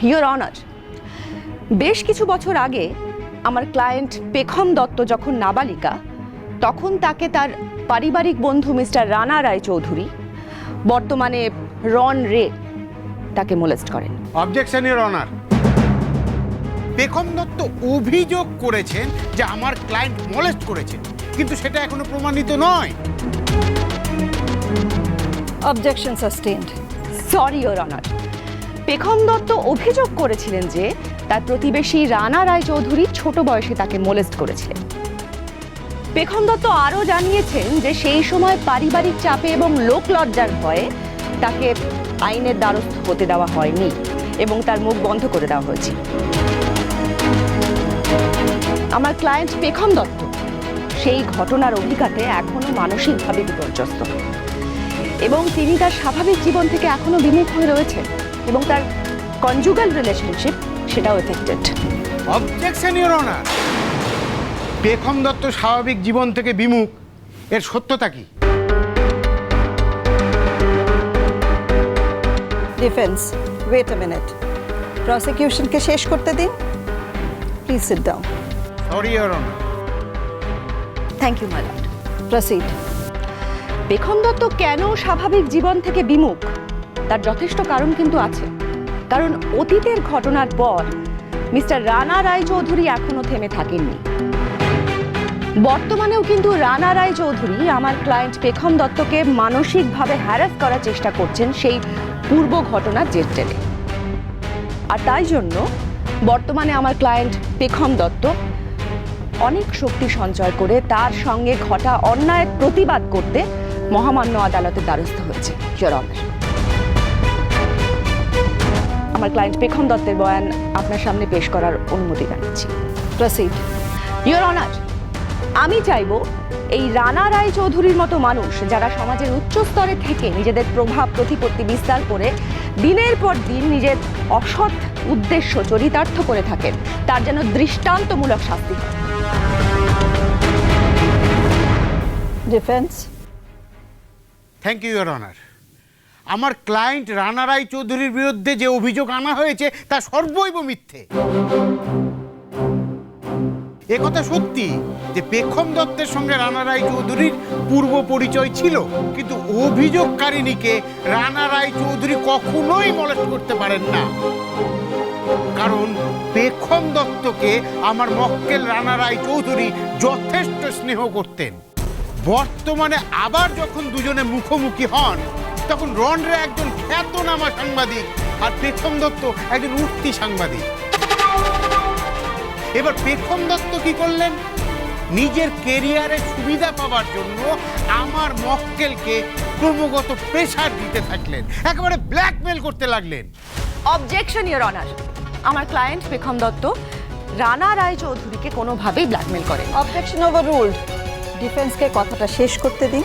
হিওর honour বেশ কিছু বছর আগে আমার ক্লায়েন্ট পেখম দত্ত যখন নাবালিকা তখন তাকে তার পারিবারিক বন্ধু মিস্টার রানা রায় চৌধুরী বর্তমানে রন রে তাকে মোলেস্ট করেন। Objection your honour Pekham Dutta অভিযোগ করেছেন যে আমার ক্লায়েন্ট মোলেস্ট করেছেন কিন্তু সেটা এখনও প্রমাণিত নয়। Objection sustained sorry your honour Pekham Dutta অভিযোগ করেছিলেন যে তার প্রতিবেশী রানা রায় চৌধুরী ছোট বয়সে তাকে মোলেস্ট করেছিলেন। পেখম দত্ত আরও জানিয়েছেন যে সেই সময় পারিবারিক চাপে এবং লোকলজ্জার ভয়ে তাকে আইনের দ্বারস্থ হতে দেওয়া হয়নি এবং তার মুখ বন্ধ করে দেওয়া হয়েছে। আমার ক্লায়েন্ট পেখম দত্ত সেই ঘটনার অভিজ্ঞাতে এখনও মানসিকভাবে বিপর্যস্ত। এবং তিনি তার স্বাভাবিক জীবন থেকে এখনও বিমুখ হয়ে রয়েছেন। এবং তার কনজুগাল রিলেশনশিপ সেটাও affected objection your honour Pekham Dutta স্বাভাবিক জীবন থেকে বিমুখ এর সত্যতা কি? ডিফেন্স ওয়েট আ মিনিট প্রসিকিউশনকে শেষ করতে দিন? Please sit down sorry your honour thank you my lord proceed Bekham Dutta কেন স্বাভাবিক জীবন থেকে বিমুখ? তার যথেষ্ট কারণ কিন্তু আছে। কারণ অতীতের ঘটনার পর মিস্টার রানা রায় চৌধুরী এখনও থেমে থাকেননি। বর্তমানেও কিন্তু রানা রায় চৌধুরী আমার ক্লায়েন্ট পেখম দত্তকে মানসিকভাবে হ্যারাস করার চেষ্টা করছেন সেই পূর্ব ঘটনার জের টেনে আর তাই জন্য বর্তমানে আমার ক্লায়েন্ট পেখম দত্ত অনেক শক্তি সঞ্চয় করে তার সঙ্গে ঘটা অন্যায়ের প্রতিবাদ করতে মহামান্য আদালতের দ্বারস্থ হয়েছে। ইয়োর আমার ক্লায়েন্ট পেখম দত্তের বয়ান আপনার সামনে পেশ করার অনুমতি জানাচ্ছি। প্রসিড ইয়োর অনার আমি চাইব এই রানা রায় চৌধুরীর মতো মানুষ যারা সমাজের উচ্চ স্তরে থেকে নিজেদের প্রভাব, প্রতিপত্তি বিস্তার করে দিনের পর দিন নিজের অসৎ উদ্দেশ্য চরিতার্থ করে থাকেন, তার যেন দৃষ্টান্তমূলক শাস্তি defence thank you your honour আমার ক্লায়েন্ট রানা রায় চৌধুরীর বিরুদ্ধে যে অভিযোগ আনা হয়েছে, তা সর্বৈব মিথ্যে। একথা সত্যি যে পেখম দত্তের সঙ্গে রানা রায় চৌধুরীর পূর্ব পরিচয় ছিল, কিন্তু অভিযোগকারিণীকে রানা রায় চৌধুরী কখনোই মলেস্ট করতে পারেন না। কারণ পেখম দত্তকে আমার মক্কেল রানা রায় চৌধুরী যথেষ্ট স্নেহ করতেন। বর্তমানে আবার যখন দুজনে মুখোমুখি হন তখন রনরে একজন খ্যাতনামা সাংবাদিক আর পেখম দত্ত একজন উঠতি সাংবাদিক। এবার পেখম দত্ত কি করলেন? নিজের কেরিয়ারে সুবিধা পাওয়ার জন্য আমার মক্কেলকে ক্রমাগত প্রেশার দিতে থাকলেন একেবারে ব্ল্যাকমেল করতে লাগলেন। অবজেকশন ইয়োর অনার আমার ক্লায়েন্ট পেখম দত্ত রানা রায় চৌধুরীকে কোনোভাবেই ব্ল্যাকমেল করেন। অবজেকশন ওভার রুলড ডিফেন্সকে কথাটা শেষ করতে দিন।